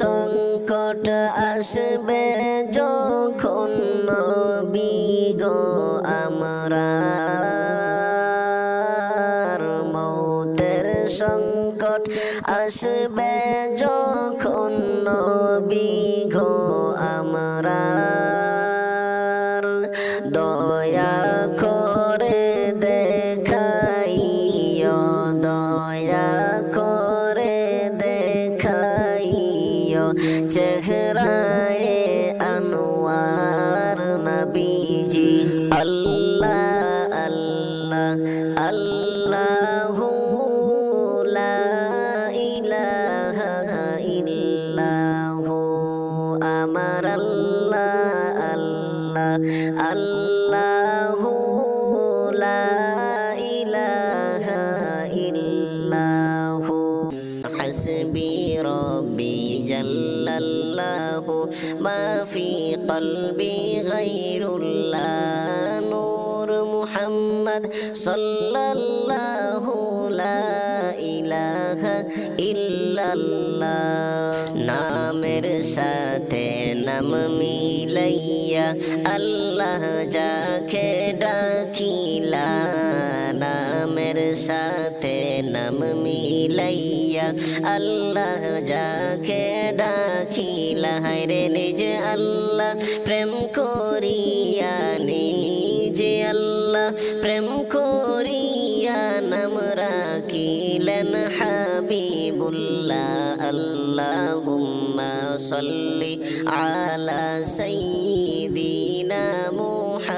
সংকট আসবে যখন বিগ আমরা। মৌতের সংকট আসবে যখন বিগ আমরা। আনোয়ার নবীজি। আল্লাহ قلبي غير الله نور محمد صلى الله لا إله إلا الله নামের সাথে নাম মিলাইয়া আল্লাহ যাকে ডাকিলা নামের সাথে নাম মিলাইয়া আল্লাহ যাকে ডাকিলা, হায়রে নিজ আল্লাহ প্রেম করিয়া, নিজে আল্লাহ প্রেম করিয়া নাম রাখিলেন হাবিবুল্লাহ। আল্লাহুম্মা সাল্লি আলা সাইয়্যিদিনা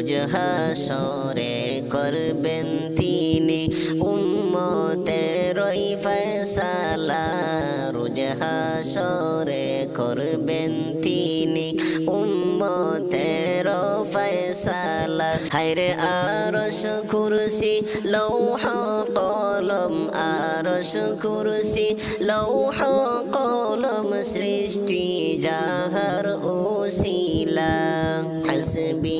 রোজ হাসরে করবেন তিনি উম্মতেরই ফয়সালা। রোজ হাসরে করবেন তিনি উম্মতের ফয়সালা। হায়রে আরশ কুরসি, লৌহ কলম, আরশ কুরসি, লৌহ কলম সৃষ্টি জাহর ওসিলা হাসবি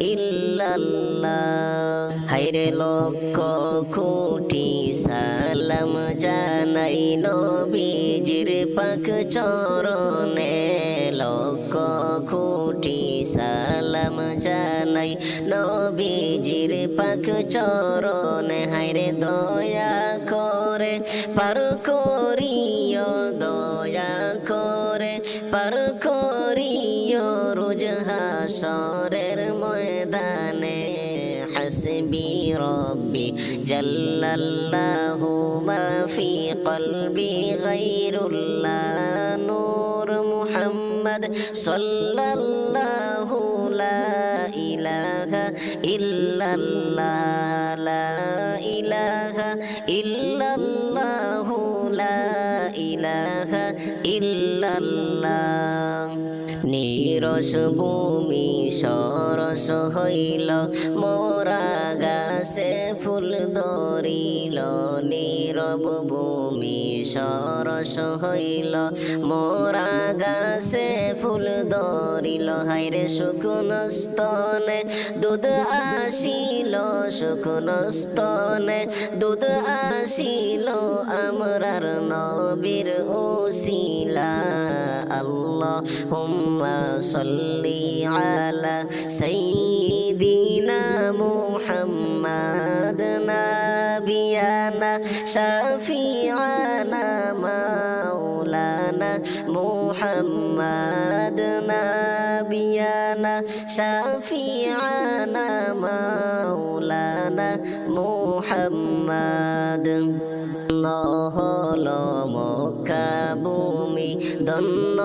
ইল্লাল্লাহ। হাইরে লক্ষ কোটি সালাম জানাই নবীজির পাক চরণে। লক্ষ কোটি সালাম জানাই নবীজির পাক চরণে। হাইরে দয়া করে, পার করিও দয়া করে, পার করিও রোজ হাসরের ময়দানে, হাসবি রব্বি জল্লাল্লাহু মা ফি কলবি গায়রুল্লাহ, নূর মুহাম্মদ সাল্লাল্লাহু লা ইলাহা ইল্লাল্লাহ, লা ইলাহা ইল্লাল্লাহু লা ইলাহা ইল্লাল্লাহ। নিরস ভূমি সরস হইল, মোরা গাছে ফুল ধরিল। নীরব ভূমি সরস হইল, মোরা গাছে ফুল ধরিল। হাইরে শুকনস্তনে দুধ আসিল শুকনস্তনে দুধ আসিল। আমরার নবীর ওসিলা আল্লাহ হুম হুম্মা সাল্লি আলা সাইয়্যিদিনা মুহাম্মাদ নাবিয়ানা শাফিআনা মাওলানা মুহাম্মাদ নাবিয়ানা শাফিআনা মাওলানা মুহাম্মাদ হল মক্কা ভূমি ধন্য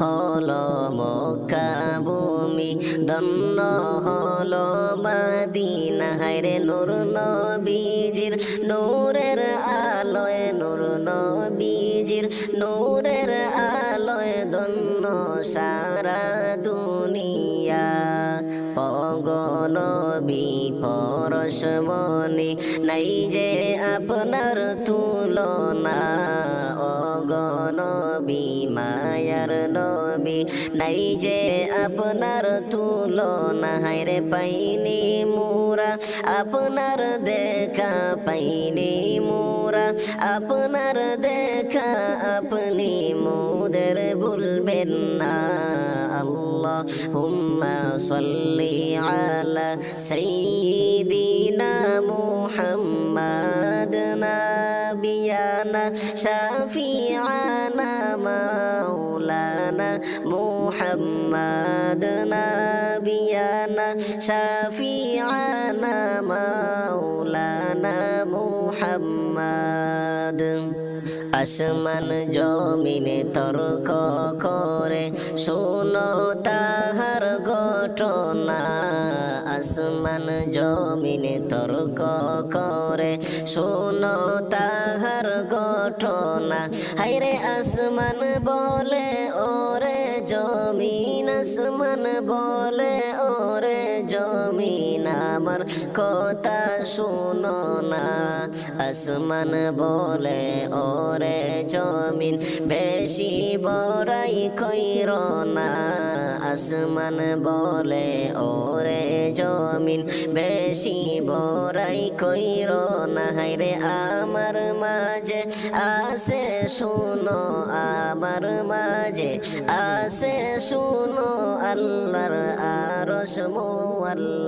হল মক্কা ভূমি ধন্য হলো মাদিনা হায়রে নূর নবীজির, নূরের আলোয় নূর নবীজির, নূরের আলোয় ধন্য সারা দুনিয়া। অগনবী পরশ মনে নাই যে আপনার তুলনা। অগনবী মায়ার নবী। নাই যে আপনার তুলনা হায়রে পাইনি মুরা। আপনার দেখা পাইনি মুরা। আপনার দেখা আপনি মুদের ভুলবেন না। আল্লাহ হুম্মা সাল্লি আলা সাইয়্যিদিনা মুহাম্মাদ নাবিয়ানা শাফিআনা মাওলানা মুহাম্মাদ নাবিয়ানা শাফিআনা মাওলানা মুহাম্মাদ আসমান জমিনে তর্ক করে শোনো তাহার ঘটনা। আসমান জমিনে তর্ক করে। শোনো তাহার ঘটনা। হাইরে আসমান বলে, ওরে জমিন আসমান বলে ওরে জমিন আমার কথা শুনো না। আসমান বলে, ওরে জমিন, বেশি বড়াই কইর না। আসমান বলে, ওরে জমিন, বেশি বড়াই কইর না। হাইরে আমার মাঝে আসে শুনো, আমার মাঝে আসে শুনো, আল্লাহর আরশ মোয়াল্লা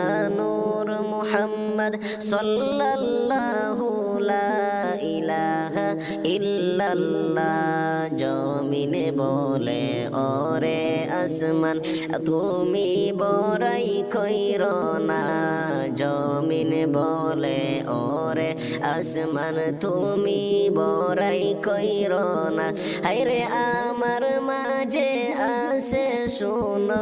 মুহাম্মদ সাল্লাল্লাহু ইলাহা জমিনে বলে ওরে আসমান, তুমি বড়াই কইর না। জমিন বলে ওরে আসমান, তুমি বড়াই কইর না। হাইরে আমার মাঝে আসে শুনো,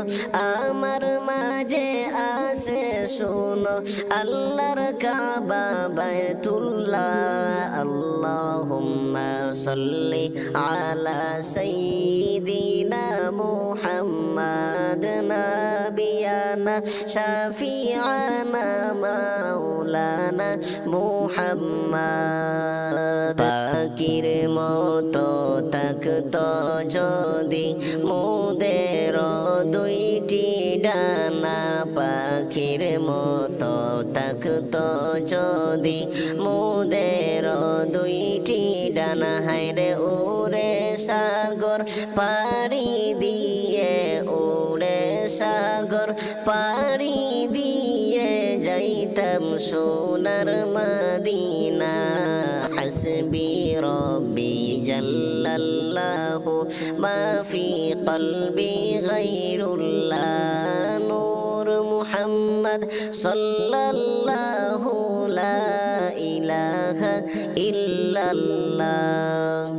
আমার মাঝে আসে শুনো, আল্লাহর কাবা বাইতুল্লাহ, আল্লাহুম্মা সাল্লি আলা সাইয়্যিদিনা মুহাম্মাদ নাবিয়ানা শাফিআনা মাওলানা মুহাম্মাদ। পাকির মতো থাকতো যদি মোদের দুইটি ডানা পাখির মতো থাকতো। যদি মোদের দুইটি ডানা হাইরে উড়ে সাগর পারি দিয়ে উড়ে সাগর পারি দিয়ে যাইতাম সোনার মদিনা। হাসবি রব্বি জাল্লাল্লাহু মা ফি কলবি গায়রুল্লাহ নূর মুহাম্মদ সাল্লাল্লাহু লা ইলাহা ইল্লাল্লাহ